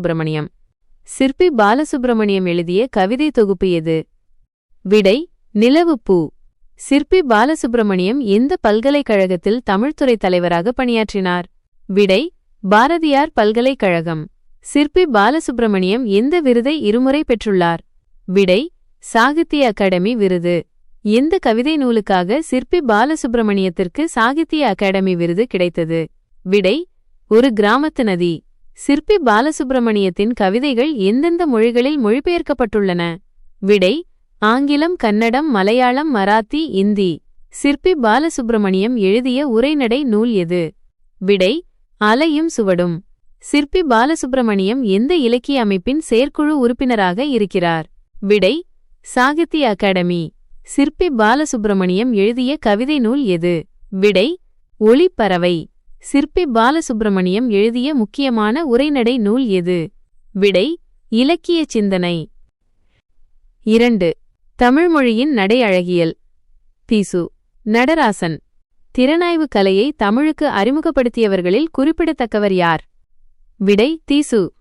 சுப்பிரமணியம். சிற்பி பாலசுப்பிரமணியம் எழுதிய கவிதை தொகுப்பு எது? விடை நிலவுப்பூ சிற்பி பாலசுப்பிரமணியம் எந்த பல்கலைக்கழகத்தில் தமிழ்துறை தலைவராக பணியாற்றினார்? விடை பாரதியார் பல்கலைக்கழகம். சிற்பி பாலசுப்பிரமணியம் எந்த விருதை இருமுறை பெற்றுள்ளார்? விடை சாகித்ய அகாடமி விருது. எந்த கவிதை நூலுக்காக சிற்பி பாலசுப்பிரமணியத்திற்கு சாகித்ய அகாடமி விருது கிடைத்தது? விடை ஒரு கிராமத்து நதி. சிற்பி பாலசுப்பிரமணியத்தின் கவிதைகள் எந்தெந்த மொழிகளில் மொழிபெயர்க்கப்பட்டுள்ளன? விடை ஆங்கிலம் கன்னடம் மலையாளம் மராத்தி இந்தி. சிற்பி பாலசுப்பிரமணியம் எழுதிய உரைநடை நூல் எது? விடை அலையும் சுவடும். சிற்பி பாலசுப்பிரமணியம் எந்த இலக்கிய அமைப்பின் செயற்குழு உறுப்பினராக இருக்கிறார்? விடை சாகித்ய அகாடமி. சிற்பி பாலசுப்பிரமணியம் எழுதிய கவிதை நூல் எது? விடை ஒளிப்பறவை. சிற்பி பாலசுப்பிரமணியம் எழுதிய முக்கியமான உரைநடை நூல் எது? விடை இலக்கிய சிந்தனை. இரண்டு தமிழ்மொழியின் நடை அழகியல் பீசு நடராசன். திறனாய்வு கலையை தமிழுக்கு அறிமுகப்படுத்தியவர்களில் குறிப்பிடத்தக்கவர் யார்? விடை தீசு.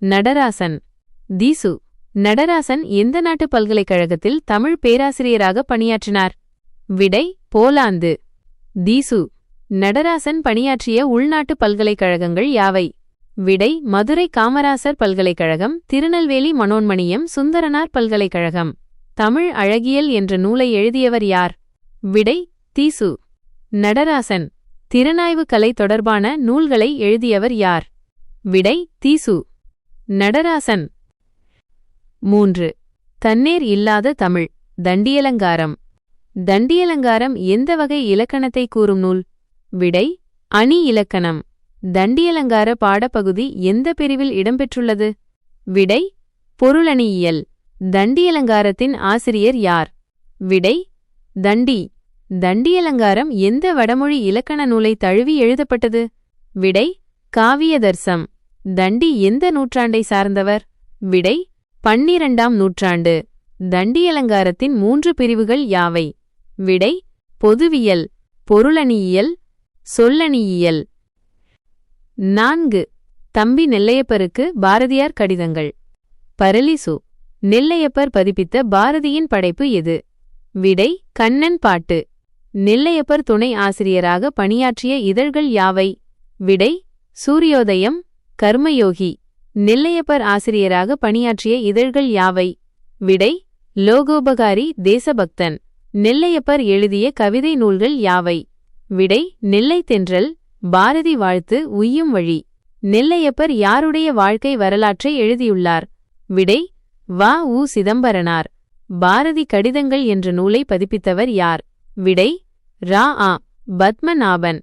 நடராசன். தீசு நடராசன் எந்த நாட்டு பல்கலைக்கழகத்தில் தமிழ் பேராசிரியராக பணியாற்றினார்? விடை போலாந்து. தீசு நடராசன் பணியாற்றிய உள்நாட்டு பல்கலைக்கழகங்கள் யாவை? விடை மதுரை காமராசர் பல்கலைக்கழகம் திருநெல்வேலி மனோன்மணியம் சுந்தரனார் பல்கலைக்கழகம். தமிழ் அழகியல் என்ற நூலை எழுதியவர் யார்? விடை தீசு. நடராசன். திறனாய்வு கலை தொடர்பான நூல்களை எழுதியவர் யார்? விடை தீசு. நடராசன். மூன்று. தண்ணீர் இல்லாத தமிழ். தண்டியலங்காரம். தண்டியலங்காரம் எந்த வகை இலக்கணத்தை கூறும் நூல்? விடை அணி இலக்கணம். தண்டியலங்கார பாடப்பகுதி எந்த பிரிவில் இடம்பெற்றுள்ளது? விடை பொருளணியியல். தண்டியலங்காரத்தின் ஆசிரியர் யார்? விடை தண்டி. தண்டியலங்காரம் எந்த வடமொழி இலக்கண நூலை தழுவி எழுதப்பட்டது? விடை காவியதர்சம். தண்டி எந்த நூற்றாண்டை சார்ந்தவர்? விடை பன்னிரண்டாம் நூற்றாண்டு. தண்டியலங்காரத்தின் மூன்று பிரிவுகள் யாவை? விடை பொதுவியல். பொருளணியியல் சொல்லணியியல். நான்கு. தம்பி நெல்லையப்பருக்கு பாரதியார் கடிதங்கள். பரலிசு. நெல்லையப்பர் பதிப்பித்த பாரதியின் படைப்பு எது? விடை கண்ணன் பாட்டு. நெல்லையப்பர் துணை ஆசிரியராக பணியாற்றிய இதழ்கள் யாவை? விடை சூரியோதயம் கர்மயோகி. நெல்லையப்பர் ஆசிரியராக பணியாற்றிய இதழ்கள் யாவை? விடை லோகோபகாரி தேசபக்தன். நெல்லையப்பர் எழுதிய கவிதை நூல்கள் யாவை? விடை நெல்லை தென்றல் பாரதி வாழ்த்து உய்யும் வழி. நெல்லையப்பர் யாருடைய வாழ்க்கை வரலாற்றை எழுதியுள்ளார்? விடை வ. உ. சிதம்பரனார். பாரதி கடிதங்கள் என்ற நூலை பதிப்பித்தவர் யார்? விடை ரா. ஆ. பத்மநாபன்.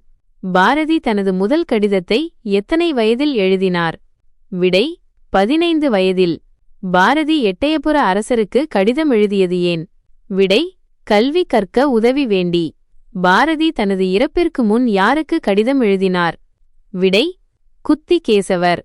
பாரதி தனது முதல் கடிதத்தை எத்தனை வயதில் எழுதினார்? விடை பதினைந்து வயதில். பாரதி எட்டயபுர அரசருக்கு கடிதம் எழுதியது ஏன்? விடை கல்வி கற்க உதவி வேண்டி. பாரதி தனது இறப்பிற்கு முன் யாருக்கு கடிதம் எழுதினார்? விடை குத்தி கேசவர்